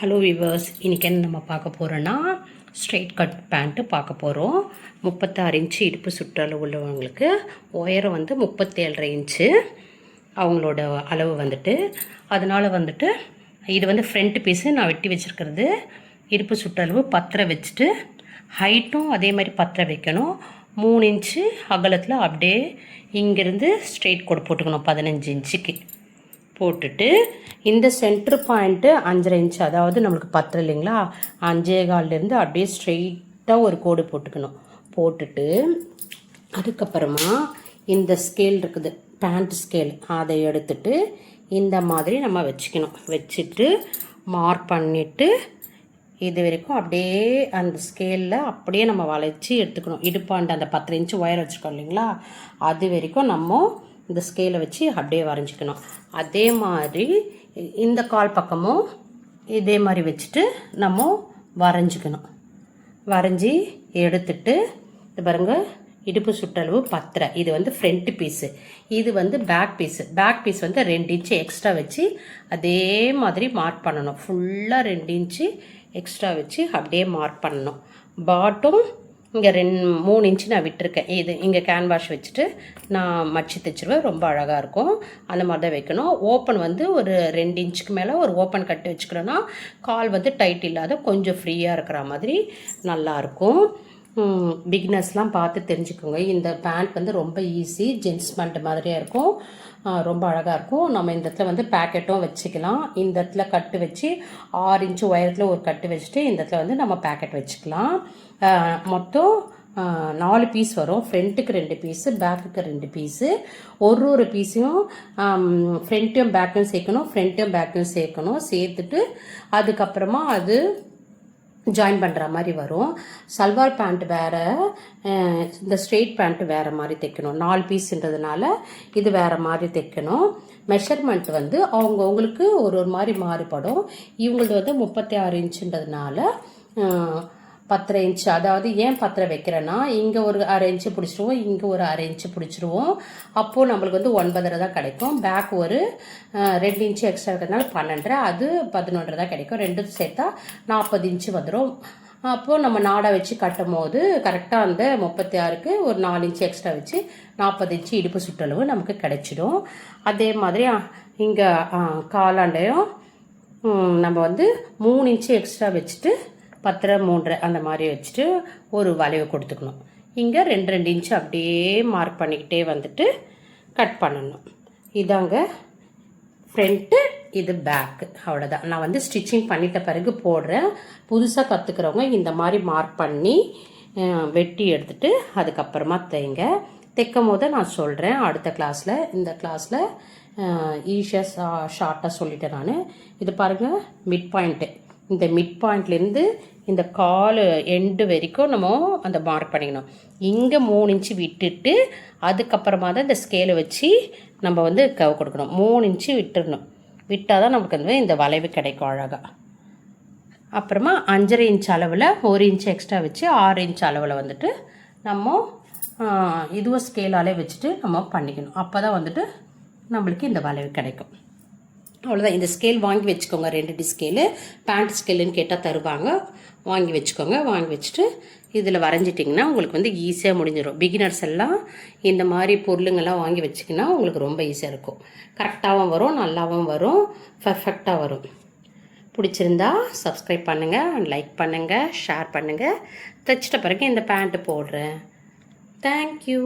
Hello viewers இன்றைக்கி என்ன நம்ம பார்க்க போகிறோன்னா ஸ்ட்ரெயிட் கட் பேண்ட்டு பார்க்க போகிறோம் முப்பத்தாறு இன்ச்சு இடுப்பு சுற்றளவு உள்ளவங்களுக்கு உயரம் வந்து முப்பத்தேழரை இன்ச்சு. அவங்களோட அளவு வந்துட்டு அதனால் வந்துட்டு இது வந்து ஃப்ரண்ட் பீஸு நான் வெட்டி வச்சுருக்கிறது. இடுப்பு சுற்றளவு பத்தரை வச்சுட்டு ஹைட்டும் அதே மாதிரி பத்தரை வைக்கணும். மூணு இன்ச்சு அகலத்தில் அப்படியே இங்கேருந்து ஸ்ட்ரெயிட் கோடு போட்டுக்கணும் பதினஞ்சு இன்ச்சுக்கு. போட்டுட்டு இந்த சென்டர் பாயிண்ட்டு அஞ்சரை இன்ச் அதாவது நம்மளுக்கு பத்து இல்லைங்களா? அஞ்சே கால்லேருந்து அப்படியே ஸ்ட்ரெயிட்டாக ஒரு கோடு போட்டுக்கணும். போட்டுட்டு அதுக்கப்புறமா இந்த ஸ்கேல் இருக்குது பேண்ட் ஸ்கேல் அதை எடுத்துட்டு இந்த மாதிரி நம்ம வச்சுக்கணும். வச்சுட்டு மார்க் பண்ணிவிட்டு இது வரைக்கும் அப்படியே அந்த ஸ்கேலில் அப்படியே நம்ம வளைச்சி எடுத்துக்கணும். இடுப்பாண்டு அந்த பத்து இன்ச்சு ஒயர் வச்சுருக்கோம் இல்லைங்களா? அது வரைக்கும் நம்ம இந்த ஸ்கேலை வச்சு அப்படியே வரைஞ்சிக்கணும். அதே மாதிரி இந்த கால் பக்கமும் இதே மாதிரி வச்சுட்டு நம்ம வரைஞ்சிக்கணும். வரைஞ்சி எடுத்துட்டு இது பாருங்கள் இடுப்பு சுற்றளவு பத்தரை. இது வந்து ஃப்ரண்ட் பீஸு இது வந்து பேக் பீஸு பேக் பீஸ் வந்து ரெண்டு இன்ச்சு எக்ஸ்ட்ரா வச்சு அதே மாதிரி மார்க் பண்ணணும். ஃபுல்லாக ரெண்டு இன்ச்சு எக்ஸ்ட்ரா வச்சு அப்படியே மார்க் பண்ணணும். பாட்டும் இங்கே ரெண்டு மூணு இன்ச்சு நான் விட்டுருக்கேன். இது இங்கே கேன்வாஷ் வச்சுட்டு நான் மடிச்சு தைச்சிருவேன். ரொம்ப அழகாக இருக்கும். அந்த மாதிரி தான் வைக்கணும். ஓப்பன் வந்து ஒரு ரெண்டு இன்ச்சுக்கு மேலே ஒரு ஓப்பன் கட்டு வச்சுக்கிறோன்னா கால் வந்து டைட் இல்லாத கொஞ்சம் ஃப்ரீயாக இருக்கிற மாதிரி நல்லாயிருக்கும் பிக்னஸ்லாம் பார்த்து தெரிஞ்சுக்கோங்க. இந்த பேண்ட் வந்து ரொம்ப ஈஸி ஜென்ஸ் பேண்ட் மாதிரியாக இருக்கும். ரொம்ப அழகாக இருக்கும். நம்ம இந்த இடத்துல வந்து பேக்கெட்டும் வச்சுக்கலாம். இந்த இடத்துல கட்டு வச்சு ஆறு இன்ச்சு உயரத்தில் ஒரு கட்டு வச்சுட்டு இந்த இடத்துல வந்து நம்ம பேக்கெட் வச்சுக்கலாம். மொத்தம் நாலு பீஸ் வரும். ஃப்ரண்ட்டுக்கு ரெண்டு பீஸு பேக்குக்கு ரெண்டு பீஸு ஒரு ஒரு பீஸையும் ஃப்ரண்ட்டையும் பேக்கையும் சேர்க்கணும் ஃப்ரண்ட்டையும் பேக்கையும் சேர்க்கணும். சேர்த்துட்டு அதுக்கப்புறமா அது ஜாயின் பண்ணுற மாதிரி வரும். சல்வார் பேண்ட் வேறு இந்த ஸ்ட்ரெயிட் பேண்ட்டு வேறு மாதிரி தைக்கணும். நாலு பீஸுன்றதுனால இது வேறு மாதிரி தைக்கணும். மெஷர்மெண்ட் வந்து அவங்கவுங்களுக்கு ஒரு ஒரு மாதிரி மாறுபடும். இவங்களது வந்து முப்பத்தி ஆறு இன்ச்சுன்றதுனால பத்தரை இன்ச்சு அதாவது ஏன் பத்தரை வைக்கிறேன்னா இங்கே ஒரு அரை இன்ச்சு பிடிச்சிருவோம் இங்கே ஒரு அரை இன்ச்சு பிடிச்சிருவோம். அப்போது நம்மளுக்கு வந்து ஒன்பதரை தான் கிடைக்கும். பேக் ஒரு ரெண்டு இன்ச்சு எக்ஸ்ட்ரா இருக்கிறதுனால பன்னெண்டரை அது பதினொன்றரை தான் கிடைக்கும். ரெண்டும் சேர்த்தா நாற்பது இன்ச்சு வந்துடும் அப்போது நம்ம நாடை வச்சு கட்டும் போது கரெக்டாக அந்த முப்பத்தி ஆறுக்கு ஒரு நாலு இன்ச்சு எக்ஸ்ட்ரா வச்சு நாற்பது இன்ச்சு இடுப்பு சுற்றளவு நமக்கு கிடைச்சிடும். அதே மாதிரி இங்கே காலாண்டையும் நம்ம வந்து மூணு இன்ச்சு எக்ஸ்ட்ரா வச்சுட்டு பத்தரை மூன்றரை அந்த மாதிரி வச்சுட்டு ஒரு வளைவு கொடுத்துக்கணும். இங்கே ரெண்டு ரெண்டு இன்ச்சு அப்படியே மார்க் பண்ணிக்கிட்டே வந்துட்டு கட் பண்ணணும். இதாங்க ஃப்ரண்ட்டு இது பேக்கு அவ்வளோதான் நான் வந்து ஸ்டிச்சிங் பண்ணிட்ட பிறகு போடுறேன். புதுசாக கற்றுக்கிறவங்க இந்த மாதிரி மார்க் பண்ணி வெட்டி எடுத்துட்டு அதுக்கப்புறமா தைங்க தைக்கும் போது நான் சொல்கிறேன் அடுத்த கிளாஸில் இந்த கிளாஸில் ஈஸியாக ஷார்ட்டாக சொல்லிட்டேன் நான். இது பாருங்கள் மிட் பாயிண்ட்டு இந்த மிட் பாயிண்ட்லேருந்து இந்த கால் எண்டு வரைக்கும் நம்ம அந்த மார்க் பண்ணிக்கணும். இங்கே மூணு இன்ச்சு விட்டுட்டு அதுக்கப்புறமா தான் இந்த ஸ்கேலை வச்சு நம்ம வந்து கவ கொடுக்கணும். மூணு இன்ச்சு விட்டுடணும் விட்டால் தான் நமக்கு வந்து இந்த வளைவு கிடைக்கும் அழகாக அப்புறமா அஞ்சரை இன்ச் அளவில் ஒரு இன்ச் எக்ஸ்ட்ரா வச்சு ஆறு இன்ச் அளவில் வந்துட்டு நம்ம இதுவும் ஸ்கேலாலே வச்சுட்டு நம்ம பண்ணிக்கணும். அப்போ தான் வந்துட்டு நம்மளுக்கு இந்த வளைவு கிடைக்கும். அவ்வளோதான் இந்த ஸ்கேல் வாங்கி வச்சுக்கோங்க. ரெண்டு டி ஸ்கேலு பேண்ட் ஸ்கேலுன்னு கேட்டால் தருவாங்க. வாங்கி வச்சுக்கோங்க. வாங்கி வச்சுட்டு இதில் வரைஞ்சிட்டிங்கன்னா உங்களுக்கு வந்து ஈஸியாக முடிஞ்சிடும் பிகினர்ஸ் எல்லாம் இந்த மாதிரி பொருளுங்கள்லாம் வாங்கி வச்சிங்கன்னா உங்களுக்கு ரொம்ப ஈஸியாக இருக்கும். கரெக்டாகவும் வரும் நல்லாவும் வரும் பர்ஃபெக்டாக வரும். பிடிச்சிருந்தா சப்ஸ்கிரைப் பண்ணுங்கள் அண்ட் லைக் பண்ணுங்கள் ஷேர் பண்ணுங்கள் தைச்சிட்ட பிறகு இந்த பேண்ட்டு போடுறேன். தேங்க்யூ